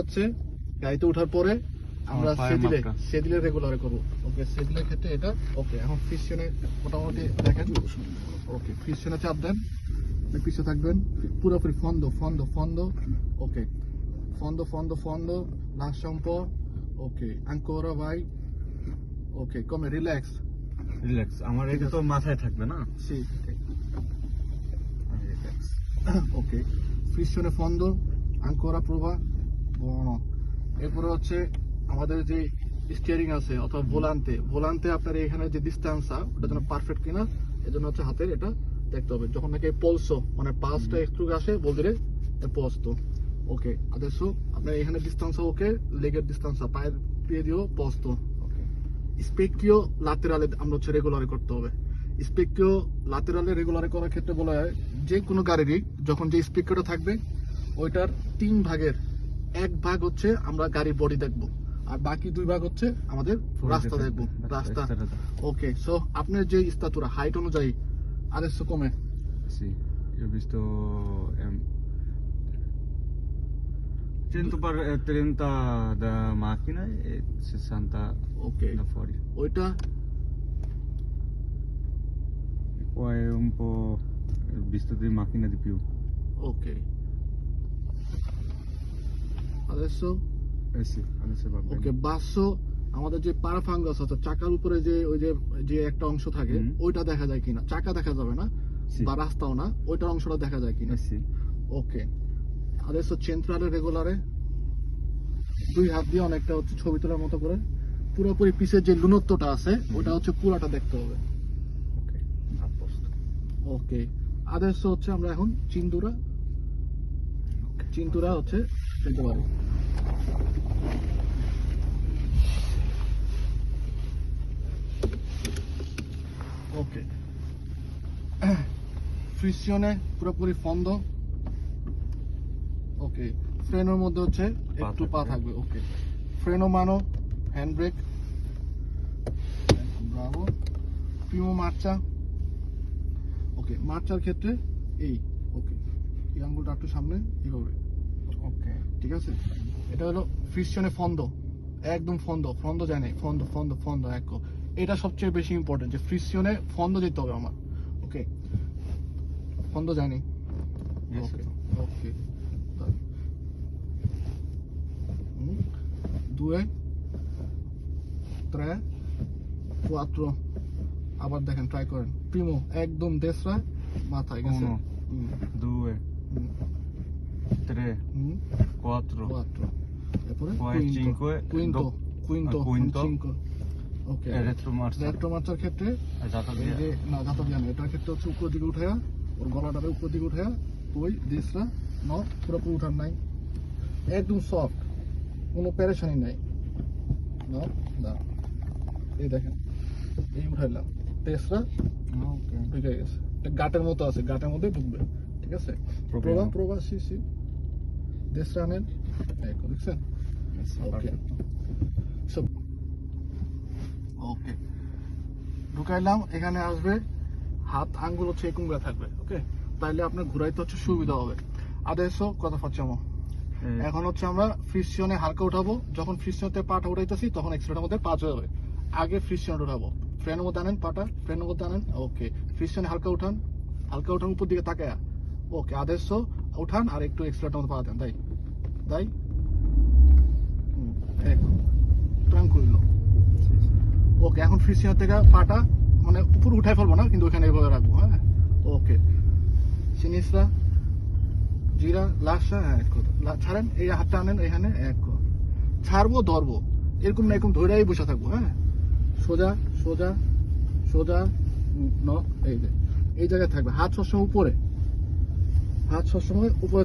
হচ্ছে গাড়িতে ওঠার পরে আমরা সেদিলে সেদিলে রেগুলার করব। ওকে সেদিলের ক্ষেত্রে এটা ওকে এখন ফিশনে মোটামুটি দেখেন। ওকে ফিশনে চাপ দেন। পিছিয়ে থাকবেন। পুরোপুরি ফন্দ ফন্দ ফন্দ। ওকে ফন্দ ফন্দ ফন্দ। un po' ok ancora vai ok come relax relax আমার এটা তো মাথায় থাকবে না? রিল্যাক্স ok ফ্রিশনে ফন্দ আঙ্কোরা প্রভা। Buono এরপরে হচ্ছে আমাদের যে স্টিয়ারিং আছে অথবা ভোলান্তে ভোলান্তে আপনার এখানে যে ডিস্টেন্সটা ওটা যেন পারফেক্ট কিনা এজন্য হচ্ছে হাতের এটা দেখতে হবে। যখন নাকি পলসো মানে পাঁচটা একটু আসে বলতে posto ok adesso আপনার এখানে ডিস্টেন্স ওকে লেগের ডিস্টেন্স পায়ের পিয়ে দিও ওকে স্পেকিও লাতেরালে আমরা হচ্ছে রেগুলারে করতে হবে। স্পেকিও লাতেরালে রেগুলারে করার ক্ষেত্রে বলা হয় যে কোনো গাড়িরই যখন যে স্পেকিওটা থাকবে ওইটার তিন ভাগের এক ভাগ হচ্ছে আমরা গাড়ি বডি দেখব আর বাকি দুই ভাগ হচ্ছে আমাদের রাস্তা দেখব রাস্তা ওকে সো আপনার যে স্ট্যাটুরা হাইট অনুযায়ী আড়াইশো কমে। সি পার ট্রেনটা সান্তা ওকে ওইটা কয় এমপো বিস্তারিত মাকিনা দিপিউ ওকে adesso va bene. ওকে বাসো আমাদের যে পারাফাঙ্গাস অর্থাৎ চাকার উপরে যে ওই যে যে একটা অংশ থাকে। ওইটা দেখা যায় কিনা চাকা দেখা যাবে না. বা রাস্তাও না ওইটার অংশটা দেখা যায় কিনা. ওকে adesso centrale রেগুলারে দুই হাত দিয়ে অনেকটা হচ্ছে ছবি তোলার মতো করে পুরোপুরি পিসের যে লুনত্বটা আছে ওটা হচ্ছে পুরাটা দেখতে হবে. ওকে adesso হচ্ছে আমরা এখন চিন্দুরা Ok. চিন্তুরা হচ্ছে পেতে পারি। ওকে ফ্রিসিয়নে পুরোপুরি ফন্দ। ওকে ফ্রেনের মধ্যে হচ্ছে একটু পা থাকবে। ওকে ফ্রেনো মানো হ্যান্ড ব্রেক ব্রাভো প্রিমো মার্চা ওকে মার্চার ক্ষেত্রে এই ওকে এই আঙ্গুলটা একটু সামনে এইভাবে। ওকে ঠিক আছে? এটা হলো ফিশনে ফন্দ একদম ফন্দ ফন্দ জানে ফন্দ ফন্দ ফন্দ এক এটা সবচেয়ে বেশি ইম্পর্টেন্ট যে ফ্রিসিয়নে ফন্দ দিতে হবে আমার ওকে? ফন্দ জানি। ওকে ওকে। দুয়ে ত্রে কুয়াত্র। আবার দেখেন ট্রাই করেন। প্রিমো একদম দেশরা মাথায় গেছে দুয়ে। একদম সফট কোনো নাই না এই দেখেন এই উঠাইলাম গেছে গাটের মতো আছে গাটের মধ্যে ঢুকবে ঠিক আছে সি দেশটা আনেন এই দেখছেন Messo Ok. perfetto. সব ওকে ঢুকাইলাম এখানে আসবে। হাত আঙ্গুল হচ্ছে করে থাকবে ওকে তাইলে আপনার ঘুরাইতে হচ্ছে সুবিধা হবে। আদেশও কথা ফাচ্চামো Eh, এখন হচ্ছে আমরা ফ্রিসিয়নে হালকা উঠাবো। যখন ফ্রিসিয়নতে পাটা উঠাইতেছি তখন এক্সট্রাটার মধ্যে পাঁচ হয়ে যাবে। আগে ফ্রিসিয়ন উঠাবো। ফ্রেনের মধ্যে আনেন পাটা ফ্রেনের মধ্যে আনেন ওকে ফ্রিসিয়নে হালকা উঠান হালকা উঠান উপর দিকে তাকায়া ওকে আদেশ উঠান আর একটু এক্সট্রাটার মধ্যে পা দেন তাই তাই sì. ওকে, এখন ফ্রিসিয়ার থেকে পাটা মানে উপর উঠাই ফেলব না, কিন্তু ওখানে এভাবে রাখব হ্যাঁ? ওকে। সিনিসরা, জিরা লাশা হ্যাঁ এক ছাড়েন, এই হাতটা আনেন, এখানে এক। ছাড়বো, ধরবো। এরকম না, এরকম ধরেই বসে থাকব হ্যাঁ? সোজা সোজা সোজা ন এই যে, এই জায়গায় থাকবে। হাত সবসময় উপরে। হাত সবসময় উপরে